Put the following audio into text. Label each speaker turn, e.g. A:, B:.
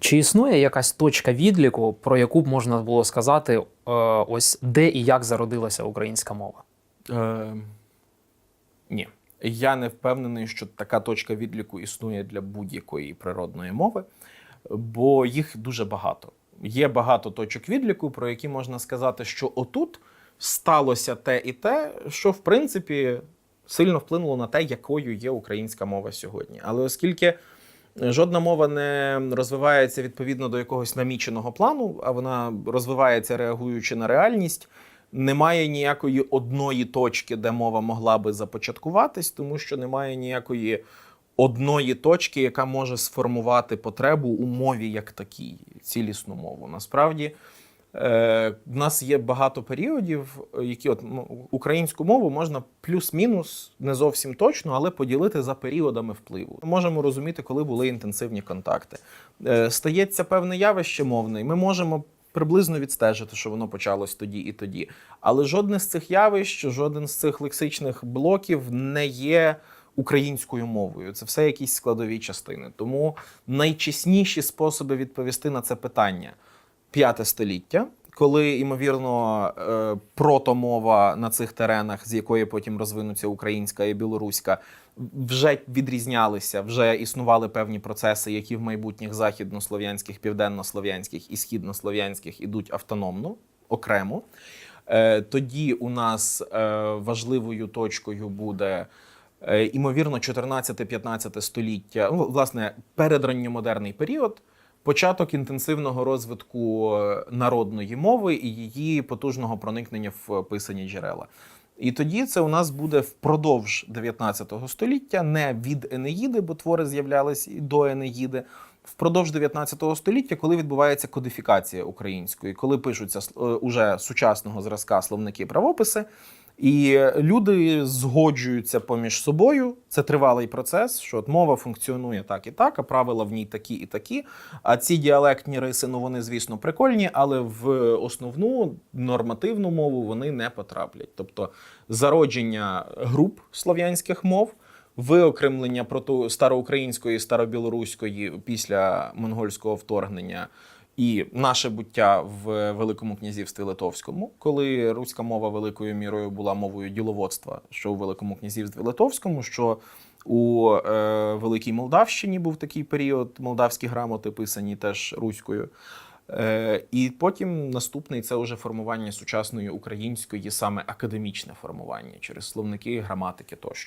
A: Чи існує якась точка відліку, про яку б можна було сказати, е, ось де і як зародилася українська мова?
B: Е, ні. Я не впевнений, що така точка відліку існує для будь-якої природної мови, бо їх дуже багато. Є багато точок відліку, про які можна сказати, що отут сталося те і те, що в принципі сильно вплинуло на те, якою є українська мова сьогодні. Але оскільки жодна мова не розвивається відповідно до якогось наміченого плану, а вона розвивається реагуючи на реальність. Немає ніякої одної точки, де мова могла би започаткуватись, тому що немає ніякої одної точки, яка може сформувати потребу у мові як такій, цілісну мову. Насправді е, в нас є багато періодів, які от м, українську мову можна плюс-мінус не зовсім точно, але поділити за періодами впливу. Ми можемо розуміти, коли були інтенсивні контакти. Е, стається певне явище мовне, і ми можемо приблизно відстежити, що воно почалось тоді і тоді. Але жодне з цих явищ, жоден з цих лексичних блоків не є українською мовою. Це все якісь складові частини. Тому найчесніші способи відповісти на це питання п'яте століття. Коли, ймовірно, е, протомова на цих теренах, з якої потім розвинуться українська і білоруська, вже відрізнялися, вже існували певні процеси, які в майбутніх західнослов'янських, південнослов'янських і східнослов'янських ідуть автономно, окремо. Е, Тоді у нас е, важливою точкою буде. Імовірно, 14-15 століття, ну, власне, передранньомодерний період, початок інтенсивного розвитку е, народної мови і її потужного проникнення в писані джерела. І тоді це у нас буде впродовж 19 століття, не від Енеїди, бо твори з'являлись і до Енеїди. Впродовж 19 століття, коли відбувається кодифікація української, коли пишуться е, уже сучасного зразка словники правописи, і люди згоджуються поміж собою. Це тривалий процес, що от мова функціонує так і так, а правила в ній такі і такі. А ці діалектні риси, ну вони, звісно, прикольні, але в основну нормативну мову вони не потраплять. Тобто зародження груп слов'янських мов. Виокремлення прото староукраїнської старобілоруської після монгольського вторгнення і наше буття в Великому князівстві Литовському, коли руська мова великою мірою була мовою діловодства, що у Великому князівстві Литовському, що у е, Великій Молдавщині був такий період, молдавські грамоти писані теж руською. Е, і потім наступний це вже формування сучасної української, саме академічне формування через словники, граматики тощо.